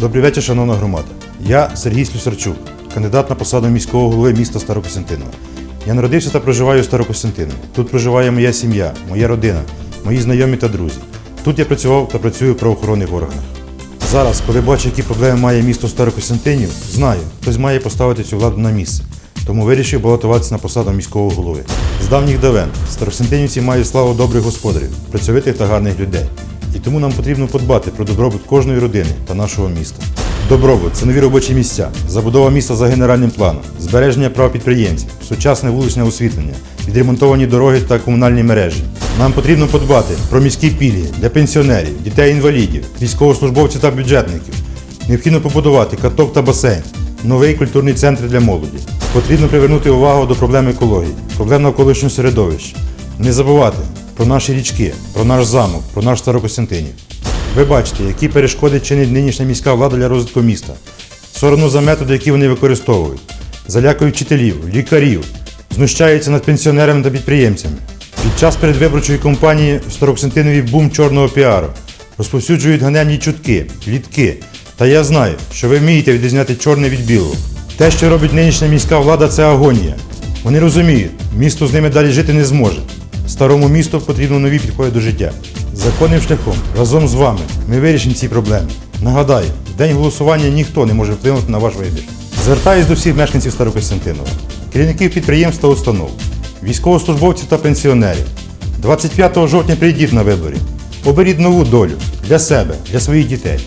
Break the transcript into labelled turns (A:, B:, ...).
A: Добрий вечір, шановна громада. Я Сергій Слюсарчук, кандидат на посаду міського голови міста Старокостянтинова. Я народився та проживаю у Старокостянтинові. Тут проживає моя сім'я, моя родина, мої знайомі та друзі. Тут я працював та працюю в правоохоронних органах. Зараз, коли бачу, які проблеми має місто Старокостянтинів, знаю, хтось має поставити цю владу на місце. Тому вирішив балотуватися на посаду міського голови. З давніх давен старокостянтинівці мають славу добрих господарів, працьовитих та гарних людей. Тому нам потрібно подбати про добробут кожної родини та нашого міста. Добробут це нові робочі місця, забудова міста за генеральним планом, збереження прав підприємців, сучасне вуличне освітлення, відремонтовані дороги та комунальні мережі. Нам потрібно подбати про міські пільги для пенсіонерів, дітей-інвалідів, військовослужбовців та бюджетників. Необхідно побудувати каток та басейн, новий культурний центр для молоді. Потрібно привернути увагу до проблем екології, проблем навколишнього середовища. Не забувати про наші річки, про наш замок, про наш Старокостянтинів. Ви бачите, які перешкоди чинить нинішня міська влада для розвитку міста. Соромно за методи, які вони використовують. Залякують вчителів, лікарів, знущаються над пенсіонерами та підприємцями. Під час передвиборчої кампанії в Старокостянтинові бум чорного піару. Розповсюджують ганебні чутки, плітки. Та я знаю, що ви вмієте відрізняти чорне від білого. Те, що робить нинішня міська влада, це агонія. Вони розуміють, місто з ними далі жити не зможе. Старому місту потрібно нові підходи до життя. Законним шляхом, разом з вами, ми вирішимо ці проблеми. Нагадаю, в день голосування ніхто не може вплинути на ваш вибір. Звертаюсь до всіх мешканців Старокостянтинова, керівників підприємств та установ, військовослужбовців та пенсіонерів. 25 жовтня прийдіть на вибори. Оберіть нову долю для себе, для своїх дітей.